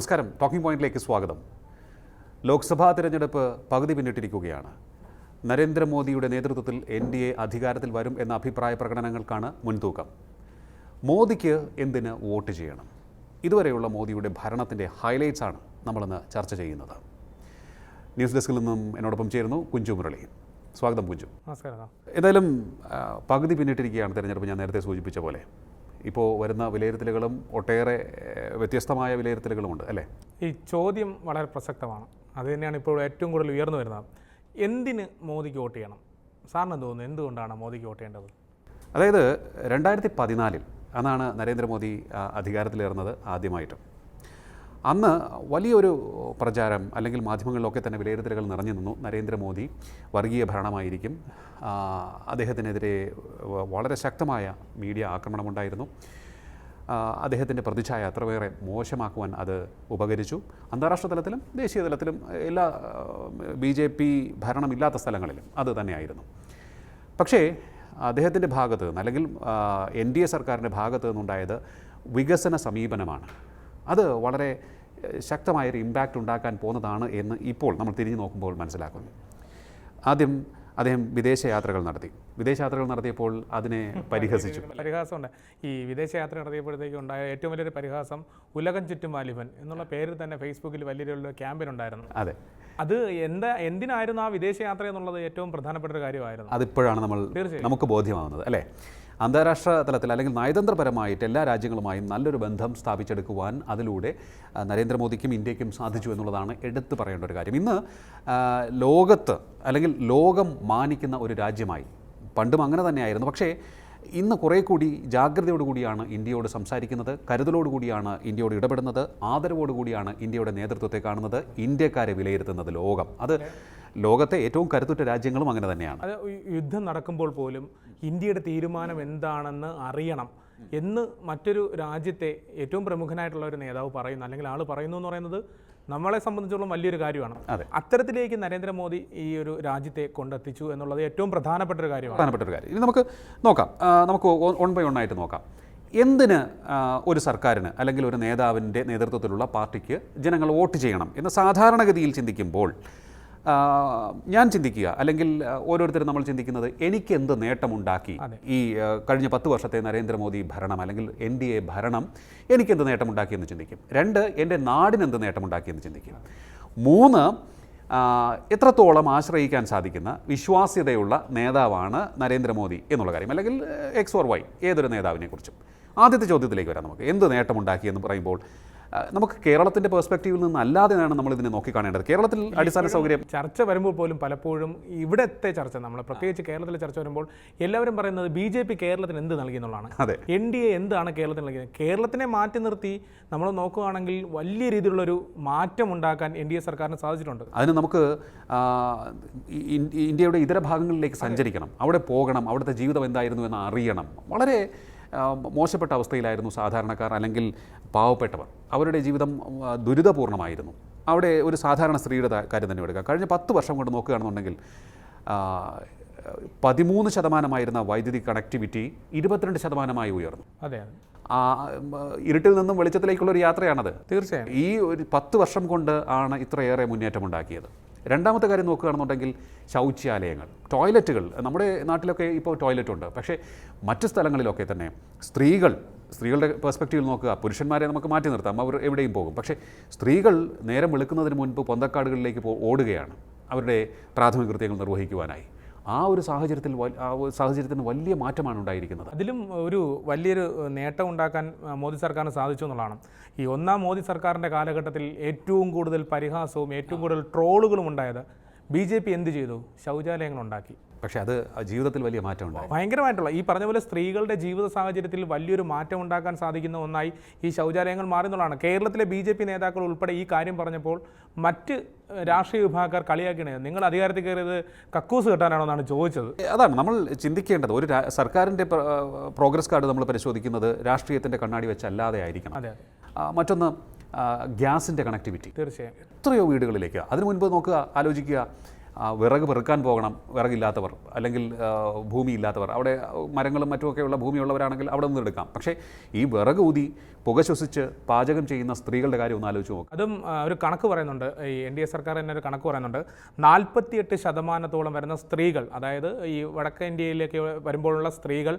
നമസ്കാരം. ടോക്കിംഗ് പോയിന്റിലേക്ക് സ്വാഗതം. ലോക്സഭാ തിരഞ്ഞെടുപ്പ് പകുതി പിന്നിട്ടിരിക്കുകയാണ്. നരേന്ദ്രമോദിയുടെ നേതൃത്വത്തിൽ എൻ ഡി എ അധികാരത്തിൽ വരും എന്ന അഭിപ്രായ പ്രകടനങ്ങൾക്കാണ് മുൻതൂക്കം. മോദിക്ക് എന്തിന് വോട്ട് ചെയ്യണം? ഇതുവരെയുള്ള മോദിയുടെ ഭരണത്തിന്റെ ഹൈലൈറ്റ്സ് ആണ് നമ്മളിന്ന് ചർച്ച ചെയ്യുന്നത്. ന്യൂസ് ഡെസ്കിൽ നിന്നും എന്നോടൊപ്പം ചേരുന്നു കുഞ്ചു മുരളി സ്വാഗതം കുഞ്ചു. നമസ്കാരം. എന്തായാലും പകുതി പിന്നിട്ടിരിക്കുകയാണ് തെരഞ്ഞെടുപ്പ്. ഞാൻ നേരത്തെ സൂചിപ്പിച്ച പോലെ. ഇപ്പോൾ വരുന്ന വിലയിരുത്തലുകളും ഒട്ടേറെ വ്യത്യസ്തമായ വിലയിരുത്തലുകളുമുണ്ട് അല്ലേ? ഈ ചോദ്യം വളരെ പ്രസക്തമാണ്. അത് തന്നെയാണ് ഇപ്പോൾ ഏറ്റവും കൂടുതൽ ഉയർന്നു വരുന്നത്. എന്തിന് മോദിക്ക് വോട്ട് ചെയ്യണം? സാറിന് തോന്നുന്നു? എന്തുകൊണ്ടാണ് മോദിക്ക് വോട്ട് ചെയ്യേണ്ടത്? അതായത് രണ്ടായിരത്തി പതിനാലിൽ അന്നാണ് നരേന്ദ്രമോദി അധികാരത്തിലേറുന്നത് ആദ്യമായിട്ടും. അന്ന് വലിയൊരു പ്രചാരം അല്ലെങ്കിൽ മാധ്യമങ്ങളിലൊക്കെ തന്നെ വിലയിരുത്തലുകൾ നിറഞ്ഞു നിന്നു. നരേന്ദ്രമോദി വർഗീയ ഭരണമായിരിക്കും. അദ്ദേഹത്തിനെതിരെ വളരെ ശക്തമായ മീഡിയ ആക്രമണമുണ്ടായിരുന്നു. അദ്ദേഹത്തിന്റെ പ്രതിച്ഛായ അത്രയേറെ മോശമാക്കുവാൻ അത് ഉപകരിച്ചു. അന്താരാഷ്ട്ര തലത്തിലും ദേശീയ തലത്തിലും എല്ലാ ബി ജെ പി ഭരണമില്ലാത്ത സ്ഥലങ്ങളിലും അത് തന്നെയായിരുന്നു. പക്ഷേ അദ്ദേഹത്തിന്റെ ഭാഗത്ത് നിന്ന് അല്ലെങ്കിൽ എൻ ഡി എ സർക്കാരിന്റെ ഭാഗത്ത് നിന്നുണ്ടായത് വികസന സമീപനമാണ്. അത് വളരെ ശക്തമായൊരു ഇമ്പാക്റ്റ് ഉണ്ടാക്കാൻ പോകുന്നതാണ് എന്ന് ഇപ്പോൾ നമ്മൾ തിരിഞ്ഞു നോക്കുമ്പോൾ മനസ്സിലാക്കുന്നു. ആദ്യം അദ്ദേഹം വിദേശയാത്രകൾ നടത്തി. വിദേശയാത്രകൾ നടത്തിയപ്പോൾ അതിനെ പരിഹസിച്ചു. പരിഹാസമുണ്ട്. ഈ വിദേശയാത്ര നടത്തിയപ്പോഴത്തേക്ക് ഉണ്ടായ ഏറ്റവും വലിയൊരു പരിഹാസം ഉലകം ചുറ്റും വാലിബൻ എന്നുള്ള പേരിൽ തന്നെ ഫേസ്ബുക്കിൽ വലിയൊരു ക്യാമ്പയിൻ ഉണ്ടായിരുന്നു. അതെ. അത് എന്താ എന്തിനായിരുന്നു ആ വിദേശയാത്ര എന്നുള്ളത് ഏറ്റവും പ്രധാനപ്പെട്ട ഒരു കാര്യമായിരുന്നു. അതിപ്പോഴാണ് നമ്മൾ നമുക്ക് ബോധ്യമാവുന്നത് അല്ലേ? അന്താരാഷ്ട്ര തലത്തിൽ അല്ലെങ്കിൽ നയതന്ത്രപരമായിട്ട് എല്ലാ രാജ്യങ്ങളുമായും നല്ലൊരു ബന്ധം സ്ഥാപിച്ചെടുക്കുവാൻ അതിലൂടെ നരേന്ദ്രമോദിക്കും ഇന്ത്യക്കും സാധിച്ചു എന്നുള്ളതാണ് എടുത്തു പറയേണ്ട ഒരു കാര്യം. ഇന്ന് ലോകത്ത് അല്ലെങ്കിൽ ലോകം മാനിക്കുന്ന ഒരു രാജ്യമായി പണ്ടും അങ്ങനെ തന്നെയായിരുന്നു. പക്ഷേ ഇന്ന് കുറേ കൂടി ജാഗ്രതയോടുകൂടിയാണ് ഇന്ത്യയോട് സംസാരിക്കുന്നത് കരുതലോടുകൂടിയാണ് ഇന്ത്യയോട് ഇടപെടുന്നത് ആദരവോടുകൂടിയാണ് ഇന്ത്യയുടെ നേതൃത്വത്തെ കാണുന്നത് ഇന്ത്യക്കാരെ വിലയിരുത്തുന്നത് ലോകം. അത് ലോകത്തെ ഏറ്റവും കരുത്തുറ്റ രാജ്യങ്ങളും അങ്ങനെ തന്നെയാണ്. അത് യുദ്ധം നടക്കുമ്പോൾ പോലും ഇന്ത്യയുടെ തീരുമാനം എന്താണെന്ന് അറിയണം എന്ന് മറ്റൊരു രാജ്യത്തെ ഏറ്റവും പ്രമുഖനായിട്ടുള്ള ഒരു നേതാവ് പറയുന്നു. അല്ലെങ്കിൽ ആൾ പറയുന്നു എന്ന് പറയുന്നത് നമ്മളെ സംബന്ധിച്ചോളം വലിയൊരു കാര്യമാണ്. അതെ. അത്തരത്തിലേക്ക് നരേന്ദ്രമോദി ഈ ഒരു രാജ്യത്തെ കൊണ്ടെത്തിച്ചു എന്നുള്ളത് ഏറ്റവും പ്രധാനപ്പെട്ട ഒരു കാര്യമാണ്. പ്രധാനപ്പെട്ട ഒരു കാര്യം. ഇനി നമുക്ക് നോക്കാം. നമുക്ക് ഓൺ ബൈ ആയിട്ട് നോക്കാം. എന്തിന് ഒരു സർക്കാരിന് അല്ലെങ്കിൽ ഒരു നേതാവിന്റെ നേതൃത്വത്തിലുള്ള പാർട്ടിക്ക് ജനങ്ങൾ വോട്ട് ചെയ്യണം എന്ന് സാധാരണഗതിയിൽ ചിന്തിക്കുമ്പോൾ ഞാൻ ചിന്തിക്കുക. അല്ലെങ്കിൽ ഓരോരുത്തരും നമ്മൾ ചിന്തിക്കുന്നത് എനിക്ക് എന്ത് നേട്ടമുണ്ടാക്കി? ഈ കഴിഞ്ഞ പത്ത് വർഷത്തെ നരേന്ദ്രമോദി ഭരണം അല്ലെങ്കിൽ എൻ ഡി എ ഭരണം എനിക്ക് എന്ത് നേട്ടമുണ്ടാക്കി എന്ന് ചിന്തിക്കും. രണ്ട് എന്റെ നാടിന് എന്ത് നേട്ടമുണ്ടാക്കി എന്ന് ചിന്തിക്കും. മൂന്ന് എത്രത്തോളം ആശ്രയിക്കാൻ സാധിക്കുന്ന വിശ്വാസ്യതയുള്ള നേതാവാണ് നരേന്ദ്രമോദി എന്നുള്ള കാര്യം. അല്ലെങ്കിൽ എക്സ് ഓർ വൈ ഏതൊരു നേതാവിനെക്കുറിച്ചും. ആദ്യത്തെ ചോദ്യത്തിലേക്ക് വരാം നമുക്ക്. എന്ത് നേട്ടമുണ്ടാക്കി എന്ന് പറയുമ്പോൾ നമുക്ക് കേരളത്തിന്റെ പെർസ്പെക്റ്റീവിൽ നിന്ന് അല്ലാതെയാണ് നമ്മൾ ഇതിനെ നോക്കിക്കാണേണ്ടത് കേരളത്തിൽ അടിസ്ഥാന സൗകര്യം ചർച്ച വരുമ്പോൾ പോലും പലപ്പോഴും ഇവിടത്തെ ചർച്ച നമ്മൾ പ്രത്യേകിച്ച് കേരളത്തിലെ ചർച്ച വരുമ്പോൾ എല്ലാവരും പറയുന്നത് ബി ജെ പി കേരളത്തിന് എന്ത് നൽകി എന്നുള്ളതാണ്. അതെ. എൻ ഡി എ എന്താണ് കേരളത്തിന് നൽകിയത്? കേരളത്തിനെ മാറ്റി നിർത്തി നമ്മൾ നോക്കുകയാണെങ്കിൽ വലിയ രീതിയിലുള്ളൊരു മാറ്റം ഉണ്ടാക്കാൻ എൻ ഡി എ സർക്കാരിന് സാധിച്ചിട്ടുണ്ട്. അതിന് നമുക്ക് ഇന്ത്യയുടെ ഇതര ഭാഗങ്ങളിലേക്ക് സഞ്ചരിക്കണം. അവിടെ പോകണം. അവിടുത്തെ ജീവിതം എന്തായിരുന്നു എന്ന് അറിയണം. വളരെ മോശപ്പെട്ട അവസ്ഥയിലായിരുന്നു സാധാരണക്കാർ അല്ലെങ്കിൽ പാവപ്പെട്ടവർ. അവരുടെ ജീവിതം ദുരിതപൂർണമായിരുന്നു. ദുരിതപൂർണമായിരുന്നു അവിടെ ഒരു സാധാരണ സ്ത്രീയുടെ കാര്യം തന്നെ എടുക്കുക കഴിഞ്ഞ പത്ത് വർഷം കൊണ്ട് നോക്കുകയാണെന്നുണ്ടെങ്കിൽ പതിമൂന്ന് ശതമാനമായിരുന്ന വൈദ്യുതി കണക്ടിവിറ്റി ഇരുപത്തിരണ്ട് ശതമാനമായി ഉയർന്നു. അതെ ഇരുട്ടിൽ നിന്നും വെളിച്ചത്തിലേക്കുള്ള ഒരു യാത്രയാണത്. തീർച്ചയായും. ഈ ഒരു പത്ത് വർഷം കൊണ്ട് ആണ് ഇത്രയേറെ മുന്നേറ്റമുണ്ടാക്കിയത്. രണ്ടാമത്തെ കാര്യം നോക്കുകയാണെന്നുണ്ടെങ്കിൽ ശൗചാലയങ്ങൾ ടോയ്ലറ്റുകൾ. നമ്മുടെ നാട്ടിലൊക്കെ ഇപ്പോൾ ടോയ്ലറ്റ് ഉണ്ട് പക്ഷേ മറ്റ് സ്ഥലങ്ങളിലൊക്കെ തന്നെ സ്ത്രീകൾ സ്ത്രീകളുടെ പെർസ്പെക്റ്റീവിൽ നോക്കുക പുരുഷന്മാരെ നമുക്ക് മാറ്റി നിർത്താം. അവർ എവിടെയും പോകും. പക്ഷേ സ്ത്രീകൾ നേരം വെളുക്കുന്നതിന് മുൻപ് പൊന്തക്കാടുകളിലേക്ക് പോ ഓടുകയാണ്. അവരുടെ പ്രാഥമിക കൃത്യങ്ങൾ നിർവഹിക്കുവാനായി. ആ ഒരു സാഹചര്യത്തിൽ സാഹചര്യത്തിന് വലിയ മാറ്റമാണ് ഉണ്ടായിരിക്കുന്നത്. അതിലും ഒരു വലിയൊരു നേട്ടം ഉണ്ടാക്കാൻ മോദി സർക്കാരിന് സാധിച്ചു എന്നുള്ളതാണ്. ഈ ഒന്നാം മോദി സർക്കാരിന്റെ കാലഘട്ടത്തിൽ ഏറ്റവും കൂടുതൽ പരിഹാസവും ഏറ്റവും കൂടുതൽ ട്രോളുകളും ഉണ്ടായത് ബി ജെ പി എന്ത് ചെയ്തു? ശൗചാലയങ്ങൾ ഉണ്ടാക്കി പക്ഷേ അത് ജീവിതത്തിൽ വലിയ മാറ്റം ഉണ്ടായി ഭയങ്കരമായിട്ടുള്ള ഈ പറഞ്ഞ പോലെ സ്ത്രീകളുടെ ജീവിത സാഹചര്യത്തിൽ വലിയൊരു മാറ്റം ഉണ്ടാക്കാൻ സാധിക്കുന്ന ഒന്നായി ഈ ശൗചാലയങ്ങൾ മാറുന്നതാണ് കേരളത്തിലെ ബി ജെ പി നേതാക്കൾ ഉൾപ്പെടെ ഈ കാര്യം പറഞ്ഞപ്പോൾ മറ്റ് രാഷ്ട്രീയ വിഭാഗക്കാർ കളിയാക്കണേ നിങ്ങൾ അധികാരത്തിൽ കയറിയത് കക്കൂസ് കെട്ടാനാണോ എന്നാണ് ചോദിച്ചത് അതാണ് നമ്മൾ ചിന്തിക്കേണ്ടത്. ഒരു സർക്കാരിന്റെ പ്രോഗ്രസ് കാർഡ് നമ്മൾ പരിശോധിക്കുന്നത് രാഷ്ട്രീയത്തിന്റെ കണ്ണാടി വെച്ചല്ലാതെ ആയിരിക്കണം. മറ്റൊന്ന് ഗ്യാസിന്റെ കണക്ടിവിറ്റി തീർച്ചയായും. എത്രയോ വീടുകളിലേക്ക്. അതിനു മുൻപ് നോക്കുക ആലോചിക്കുക വിറക് പെറുക്കാൻ പോകണം വിറകില്ലാത്തവർ അല്ലെങ്കിൽ ഭൂമി ഇല്ലാത്തവർ അവിടെ മരങ്ങളും മറ്റുമൊക്കെയുള്ള ഭൂമിയുള്ളവരാണെങ്കിൽ അവിടെ നിന്ന് എടുക്കാം. പക്ഷേ ഈ വിറക് ഊതി പുക ശ്വസിച്ച് പാചകം ചെയ്യുന്ന സ്ത്രീകളുടെ കാര്യം ഒന്ന് ആലോചിച്ച് നോക്കാം. അതും ഒരു കണക്ക് പറയുന്നുണ്ട്. ഈ എൻ ഡി എ സർക്കാർ തന്നെ ഒരു കണക്ക് പറയുന്നുണ്ട്. നാൽപ്പത്തിയെട്ട് ശതമാനത്തോളം വരുന്ന സ്ത്രീകൾ അതായത് ഈ വടക്കേ ഇന്ത്യയിലേക്ക് വരുമ്പോഴുള്ള സ്ത്രീകൾ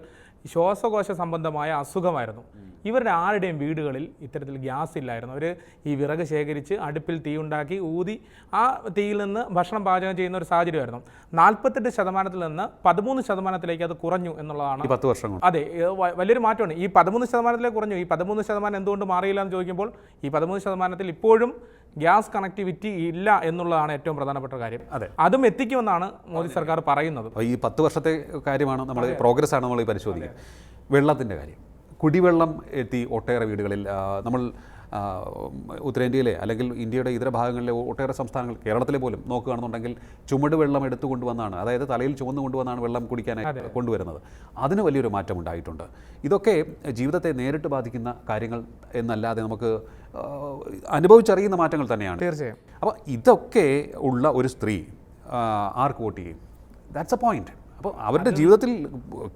ശ്വാസകോശ സംബന്ധമായ അസുഖമായിരുന്നു. ഇവരുടെ ആരുടെയും വീടുകളിൽ ഇത്തരത്തിൽ ഗ്യാസ് ഇല്ലായിരുന്നു. അവർ ഈ വിറക് ശേഖരിച്ച് അടുപ്പിൽ തീ ഉണ്ടാക്കി ഊതി ആ തീയിൽ നിന്ന് ഭക്ഷണം പാചകം ചെയ്യുന്ന ഒരു സാഹചര്യമായിരുന്നു. നാൽപ്പത്തെട്ട് ശതമാനത്തിൽ നിന്ന് പതിമൂന്ന് ശതമാനത്തിലേക്ക് അത് കുറഞ്ഞു എന്നുള്ളതാണ് പത്ത് വർഷം അതെ വലിയൊരു മാറ്റമാണ് ഈ പതിമൂന്ന് ശതമാനത്തിലേക്ക് കുറഞ്ഞു. ഈ പതിമൂന്ന് ശതമാനം എന്തുകൊണ്ട് മാറിയില്ല എന്ന് ചോദിക്കുമ്പോൾ ഈ പതിമൂന്ന് ശതമാനത്തിൽ ഇപ്പോഴും ഗ്യാസ് കണക്ടിവിറ്റി ഇല്ല എന്നുള്ളതാണ് ഏറ്റവും പ്രധാനപ്പെട്ട കാര്യം. അതെ. അതും എത്തിക്കുമെന്നാണ് മോദി സർക്കാർ പറയുന്നത്. ഈ പത്ത് വർഷത്തെ കാര്യമാണ് നമ്മൾ പ്രോഗ്രസ് ആണ് നമ്മൾ പരിശോധിക്കുക. പരിശോധിക്കുന്നത് വെള്ളത്തിന്റെ കാര്യം. കുടിവെള്ളം എത്തി ഒട്ടേറെ വീടുകളിൽ. നമ്മൾ ഉത്തരേന്ത്യയിലെ അല്ലെങ്കിൽ ഇന്ത്യയുടെ ഇതര ഭാഗങ്ങളിലെ ഒട്ടേറെ സംസ്ഥാനങ്ങൾ കേരളത്തിലെ പോലും നോക്കുകയാണെന്നുണ്ടെങ്കിൽ ചുമട് വെള്ളം എടുത്തു കൊണ്ടുവന്നാണ് അതായത് തലയിൽ ചുമന്നു കൊണ്ടുവന്നാണ് വെള്ളം കുടിക്കാനായി കൊണ്ടുവരുന്നത്. അതിന് വലിയൊരു മാറ്റം ഉണ്ടായിട്ടുണ്ട്. ഇതൊക്കെ ജീവിതത്തെ നേരിട്ട് ബാധിക്കുന്ന കാര്യങ്ങൾ എന്നല്ലാതെ നമുക്ക് അനുഭവിച്ചറിയുന്ന മാറ്റങ്ങൾ തന്നെയാണ്. തീർച്ചയായും. അപ്പോൾ ഇതൊക്കെ ഉള്ള ഒരു സ്ത്രീ ആർക്ക് വോട്ട് ചെയ്യും? ദാറ്റ്സ് എ പോയിന്റ് അപ്പോൾ അവരുടെ ജീവിതത്തിൽ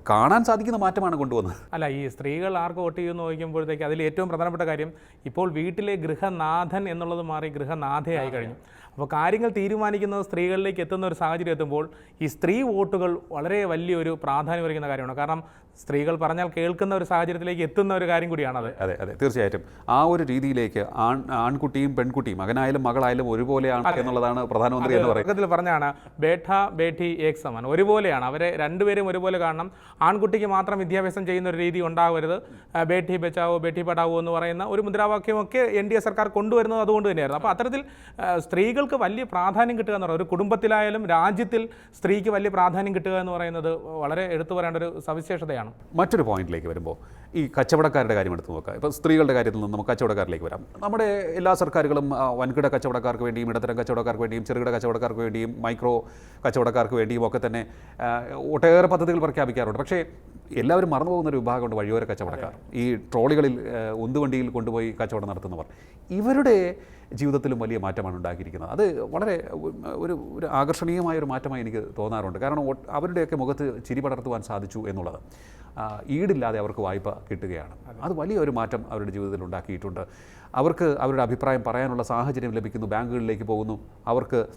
കാണാൻ സാധിക്കുന്ന മാറ്റമാണ് കൊണ്ടുവന്നത്. അല്ല ഈ സ്ത്രീകൾ ആർക്ക് വോട്ട് ചെയ്യുമെന്ന് ചോദിക്കുമ്പോഴത്തേക്ക് അതിൽ ഏറ്റവും പ്രധാനപ്പെട്ട കാര്യം ഇപ്പോൾ വീട്ടിലെ ഗൃഹനാഥൻ എന്നുള്ളത് മാറി ഗൃഹനാഥയായി കഴിഞ്ഞു. അപ്പോൾ കാര്യങ്ങൾ തീരുമാനിക്കുന്നത് സ്ത്രീകളിലേക്ക് എത്തുന്ന ഒരു സാഹചര്യം എത്തുമ്പോൾ ഈ സ്ത്രീ വോട്ടുകൾ വളരെ വലിയൊരു പ്രാധാന്യം വഹിക്കുന്ന കാര്യമാണ്. കാരണം സ്ത്രീകൾ പറഞ്ഞാൽ കേൾക്കുന്ന ഒരു സാഹചര്യത്തിലേക്ക് എത്തുന്ന ഒരു കാര്യം കൂടിയാണത് അതെ. അതെ തീർച്ചയായിട്ടും. ആ ഒരു രീതിയിലേക്ക് ആൺ ആൺകുട്ടിയും പെൺകുട്ടിയും മകനായാലും മകളായാലും ഒരുപോലെയാണ് എന്നുള്ളതാണ് പ്രധാനമന്ത്രി എന്ന് പറയുന്നത്. പറഞ്ഞാണ് ബേഠ ബേഠി ഏക് സമാൻ. ഒരുപോലെയാണ്. അവരെ രണ്ടുപേരും ഒരുപോലെ കാണണം. ആൺകുട്ടിക്ക് മാത്രം വിദ്യാഭ്യാസം ചെയ്യുന്ന ഒരു രീതി ഉണ്ടാവരുത്. ബേഠി ബച്ചാവോ ബേഠി പഠാവോ എന്ന് പറയുന്ന ഒരു മുദ്രാവാക്യമൊക്കെ എൻ ഡി എ സർക്കാർ കൊണ്ടുവരുന്നത് അതുകൊണ്ട് തന്നെയായിരുന്നു. അപ്പോൾ അത്തരത്തിൽ ആ, സ്ത്രീകൾക്ക് വലിയ പ്രാധാന്യം കിട്ടുക എന്ന് പറയുന്നത് ഒരു കുടുംബത്തിലായാലും രാജ്യത്തിൽ സ്ത്രീക്ക് വലിയ പ്രാധാന്യം കിട്ടുക എന്ന് പറയുന്നത് വളരെ എടുത്തു പറയേണ്ട ഒരു സവിശേഷതയാണ്. മറ്റൊരു പോയിന്റിലേക്ക് വരുമ്പോൾ ഈ കച്ചവടക്കാരുടെ കാര്യം എടുത്ത് നോക്കുക. ഇപ്പോൾ സ്ത്രീകളുടെ കാര്യത്തിൽ നിന്ന് നമുക്ക് കച്ചവടക്കാരിലേക്ക് വരാം. നമ്മുടെ എല്ലാ സർക്കാരുകളും വൻകിട കച്ചവടക്കാർക്ക് വേണ്ടിയും ഇടത്തരം കച്ചവടക്കാർക്ക് വേണ്ടിയും ചെറുകിട കച്ചവടക്കാർക്ക് വേണ്ടിയും മൈക്രോ കച്ചവടക്കാർക്ക് വേണ്ടിയും ഒക്കെ തന്നെ ഒട്ടേറെ പദ്ധതികൾ പ്രഖ്യാപിക്കാറുണ്ട്. പക്ഷേ എല്ലാവരും മറന്നു പോകുന്ന ഒരു വിഭാഗമുണ്ട് വഴിയോര കച്ചവടക്കാർ. ഈ ട്രോളികളിൽ ഉന്തുവണ്ടിയിൽ കൊണ്ടുപോയി കച്ചവടം നടത്തുന്നവർ. ഇവരുടെ ജീവിതത്തിലും വലിയ മാറ്റമാണ് ഉണ്ടാക്കിയിരിക്കുന്നത്. അത് വളരെ ഒരു ഒരു ആകർഷണീയമായ ഒരു മാറ്റമായി എനിക്ക് തോന്നാറുണ്ട്. കാരണം അവരുടെയൊക്കെ മുഖത്ത് ചിരി പടർത്തുവാൻ സാധിച്ചു എന്നുള്ളത് ഈടില്ലാതെ അവർക്ക് വായ്പ കിട്ടുകയാണ്. അത്. വലിയൊരു മാറ്റം അവരുടെ ജീവിതത്തിൽ ഉണ്ടാക്കിയിട്ടുണ്ട്. അവർക്ക് അവരുടെ അഭിപ്രായം പറയാനുള്ള സാഹചര്യം ലഭിക്കുന്നു ബാങ്കുകളിലേക്ക് പോകുന്നു അവർക്ക്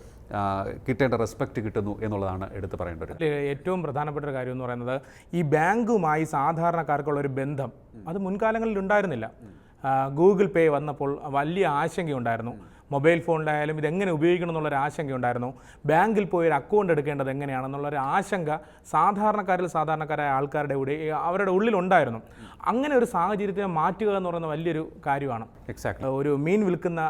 കിട്ടേണ്ട റെസ്പെക്റ്റ് കിട്ടുന്നു എന്നുള്ളതാണ് എടുത്തു പറയേണ്ടത് ഏറ്റവും പ്രധാനപ്പെട്ട ഒരു കാര്യം എന്ന് പറയുന്നത് ഈ ബാങ്കുമായി സാധാരണക്കാർക്കുള്ള ഒരു ബന്ധം അത് മുൻകാലങ്ങളിൽ ഉണ്ടായിരുന്നില്ല. ഗൂഗിൾ പേ വന്നപ്പോൾ വലിയ ആശങ്കയുണ്ടായിരുന്നു. മൊബൈൽ ഫോണിലായാലും ഇതെങ്ങനെ ഉപയോഗിക്കണം എന്നുള്ളൊരു ആശങ്കയുണ്ടായിരുന്നു ബാങ്കിൽ പോയി ഒരു അക്കൗണ്ട് എടുക്കേണ്ടത് എങ്ങനെയാണെന്നുള്ളൊരു ആശങ്ക സാധാരണക്കാരിൽ സാധാരണക്കാരായ ആൾക്കാരുടെ കൂടെ അവരുടെ ഉള്ളിലുണ്ടായിരുന്നു. അങ്ങനെ ഒരു സാഹചര്യത്തിനെ മാറ്റുക എന്ന് പറയുന്ന വലിയൊരു കാര്യമാണ്. എക്സാക്ട് ഒരു മീൻ വിൽക്കുന്ന